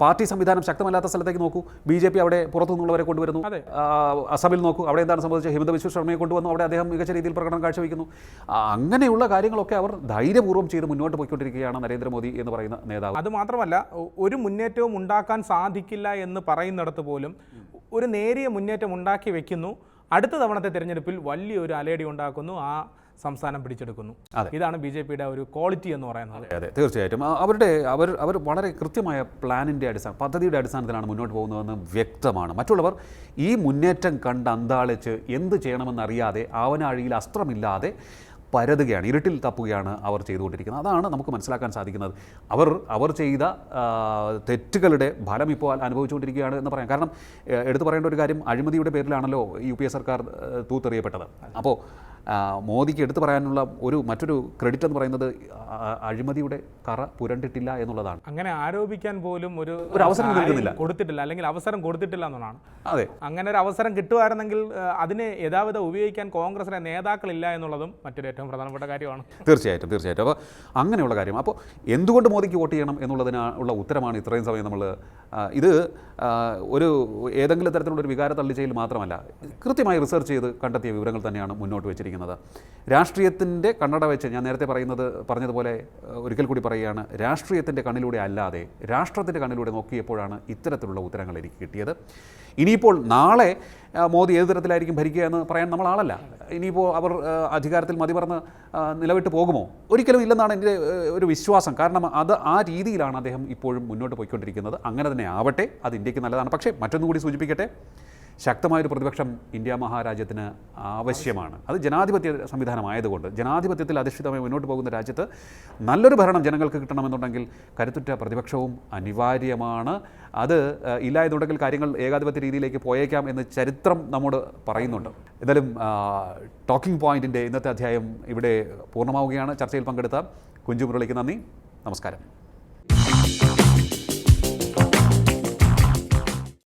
പാർട്ടി സംവിധാനം ശക്തമല്ലാത്ത സ്ഥലത്തേക്ക് നോക്കൂ. ബി ജെ പി അവിടെ പുറത്തുനിന്നുള്ളവരെ കൊണ്ടുവരുന്നു. അസമിൽ നോക്കൂ. അവിടെ എന്താണ് സംഭവിച്ചത്? ഹിമന്ത വിശ്വ ശർമ്മയെ കൊണ്ടുവന്നു. അവിടെ അദ്ദേഹം മികച്ച രീതിയിൽ പ്രകടനം കാഴ്ചവെക്കുന്നു. അങ്ങനെയുള്ള കാര്യങ്ങളൊക്കെ അവർ ധൈര്യപൂർവം ചെയ്ത് മുന്നോട്ട് പോയിക്കൊണ്ടിരിക്കുകയാണ് നരേന്ദ്രമോദി എന്ന് പറയുന്ന നേതാവ്. അത് മാത്രമല്ല ഒരു മുന്നേറ്റവും ഉണ്ടാക്കാൻ സാധിക്കില്ല എന്ന് പറയുന്നിടത്ത് പോലും ഒരു നേരിയ മുന്നേറ്റം ഉണ്ടാക്കി വെക്കുന്നു. അടുത്ത തവണത്തെ തിരഞ്ഞെടുപ്പിൽ വലിയൊരു അലേടി ഉണ്ടാക്കുന്നു. ആ സംസ്ഥാനം പിടിച്ചെടുക്കുന്നു. ഇതാണ് ബി ജെ പിയുടെ ഒരു ക്വാളിറ്റി എന്ന് പറയുന്നത്. അതെ തീർച്ചയായിട്ടും. അവരുടെ അവർ അവർ വളരെ കൃത്യമായ പ്ലാനിന്റെ അടിസ്ഥാനം പദ്ധതിയുടെ അടിസ്ഥാനത്തിലാണ് മുന്നോട്ട് പോകുന്നതെന്ന് വ്യക്തമാണ്. മറ്റുള്ളവർ ഈ മുന്നേറ്റം കണ്ട് അന്താളിച്ച് എന്ത് ചെയ്യണമെന്നറിയാതെ ആവനാഴിയിൽ അസ്ത്രമില്ലാതെ പരതുകയാണ് ഇരുട്ടിൽ തപ്പുകയാണ് അവർ ചെയ്തുകൊണ്ടിരിക്കുന്നത്. അതാണ് നമുക്ക് മനസ്സിലാക്കാൻ സാധിക്കുന്നത്. അവർ അവർ ചെയ്ത തെറ്റുകളുടെ ഫലം ഇപ്പോൾ അനുഭവിച്ചുകൊണ്ടിരിക്കുകയാണ് എന്ന് പറയാം. കാരണം എടുത്തു പറയേണ്ട ഒരു കാര്യം അഴിമതിയുടെ പേരിലാണല്ലോ യു സർക്കാർ തൂത്തെറിയപ്പെട്ടത്. അപ്പോൾ മോദിക്ക് എടുത്തു പറയാനുള്ള ഒരു മറ്റൊരു ക്രെഡിറ്റ് എന്ന് പറയുന്നത് അഴിമതിയുടെ കറ പുരണ്ടിട്ടില്ല എന്നുള്ളതാണ്. അങ്ങനെ ആരോപിക്കാൻ പോലും ഒരു ഒരു അവസരം നൽകുന്നില്ല. കൊടുത്തിട്ടില്ല അല്ലെങ്കിൽ അവസരം കൊടുത്തിട്ടില്ല എന്നുള്ളതാണ്. അതെ. അങ്ങനെ ഒരു അവസരം കിട്ടുമായിരുന്നെങ്കിൽ അതിനെ യഥാവിധ ഉപയോഗിക്കാൻ കോൺഗ്രസിലെ നേതാക്കളില്ല എന്നുള്ളതും മറ്റൊരു ഏറ്റവും പ്രധാനപ്പെട്ട കാര്യമാണ്. തീർച്ചയായിട്ടും തീർച്ചയായിട്ടും. അപ്പോൾ അങ്ങനെയുള്ള കാര്യം. അപ്പോൾ എന്തുകൊണ്ട് മോദിക്ക് വോട്ട് ചെയ്യണം എന്നുള്ളതിനുള്ള ഉത്തരമാണ് ഇത്രയും സമയം നമ്മൾ ഇത് ഒരു ഏതെങ്കിലും തരത്തിലുള്ള ഒരു വികാര തള്ളിച്ചയിൽ മാത്രമല്ല കൃത്യമായി റിസർച്ച് ചെയ്ത് കണ്ടെത്തിയ വിവരങ്ങൾ തന്നെയാണ് മുന്നോട്ട് വെച്ചിരിക്കുന്നത്. രാഷ്ട്രീയത്തിന്റെ കണ്ണട വെച്ച് ഞാൻ നേരത്തെ പറയുന്നത് പറഞ്ഞതുപോലെ ഒരിക്കൽ കൂടി പറയുകയാണ് രാഷ്ട്രീയത്തിന്റെ കണ്ണിലൂടെ അല്ലാതെ രാഷ്ട്രത്തിന്റെ കണ്ണിലൂടെ നോക്കിയപ്പോഴാണ് ഇത്തരത്തിലുള്ള ഉത്തരങ്ങൾ എനിക്ക് കിട്ടിയത്. ഇനിയിപ്പോൾ നാളെ മോദി ഏത് തരത്തിലായിരിക്കും ഭരിക്കുക എന്ന് പറയാൻ നമ്മൾ ആളല്ല. ഇനിയിപ്പോൾ അവർ അധികാരത്തിൽ മതി പറഞ്ഞ് നിലവിട്ട് പോകുമോ? ഒരിക്കലും ഇല്ലെന്നാണ് എന്റെ ഒരു വിശ്വാസം. കാരണം അത് ആ രീതിയിലാണ് അദ്ദേഹം ഇപ്പോഴും മുന്നോട്ട് പോയിക്കൊണ്ടിരിക്കുന്നത്. അങ്ങനെ തന്നെ ആവട്ടെ അത് ഇന്ത്യയ്ക്ക് നല്ലതാണ്. പക്ഷേ മറ്റൊന്നുകൂടി സൂചിപ്പിക്കട്ടെ ശക്തമായൊരു പ്രതിപക്ഷം ഇന്ത്യ മഹാരാജ്യത്തിന് ആവശ്യമാണ്. അത് ജനാധിപത്യ സംവിധാനമായതുകൊണ്ട് ജനാധിപത്യത്തിൽ അധിഷ്ഠിതമായി മുന്നോട്ട് പോകുന്ന രാജ്യത്ത് നല്ലൊരു ഭരണം ജനങ്ങൾക്ക് കിട്ടണമെന്നുണ്ടെങ്കിൽ കരുത്തുറ്റ പ്രതിപക്ഷവും അനിവാര്യമാണ്. അത് ഇല്ലായതുണ്ടെങ്കിൽ കാര്യങ്ങൾ ഏകാധിപത്യ രീതിയിലേക്ക് പോയേക്കാം എന്ന് ചരിത്രം നമ്മോട് പറയുന്നുണ്ട്. എന്തായാലും ടോക്കിംഗ് പോയിന്റിന്റെ ഇന്നത്തെ അധ്യായം ഇവിടെ പൂർണമാവുകയാണ്. ചർച്ചയിൽ പങ്കെടുത്ത കുഞ്ചു മുരളിക്ക് നന്ദി. നമസ്കാരം.